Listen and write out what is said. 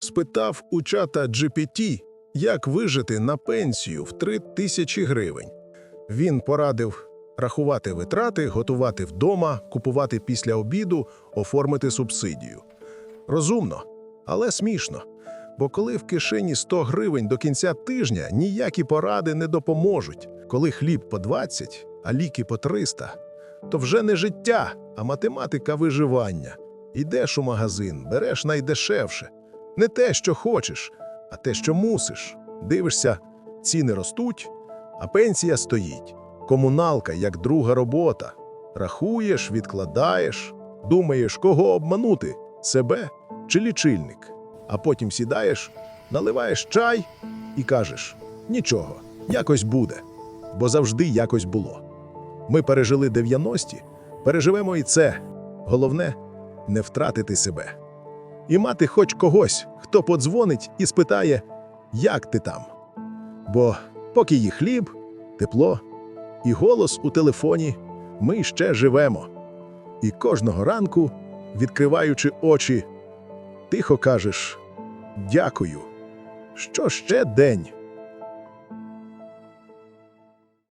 Спитав у чата GPT, як вижити на пенсію в 3 тисячі гривень. Він порадив рахувати витрати, готувати вдома, купувати після обіду, оформити субсидію. Розумно, але смішно. Бо коли в кишені 100 гривень до кінця тижня ніякі поради не допоможуть. Коли хліб по 20, а ліки по 300, то вже не життя, а математика виживання. Йдеш у магазин, береш найдешевше. Не те, що хочеш, а те, що мусиш. Дивишся, ціни ростуть, а пенсія стоїть. Комуналка як друга робота. Рахуєш, відкладаєш, думаєш, кого обманути себе чи лічильник. А потім сідаєш, наливаєш чай і кажеш: нічого, якось буде, бо завжди якось було. Ми пережили 90-ті, переживемо і це. Головне не втратити себе. І мати хоч когось, хто подзвонить і спитає, як ти там. Бо поки є хліб, тепло і голос у телефоні, ми ще живемо. І кожного ранку, відкриваючи очі, тихо кажеш дякую. Що ще день?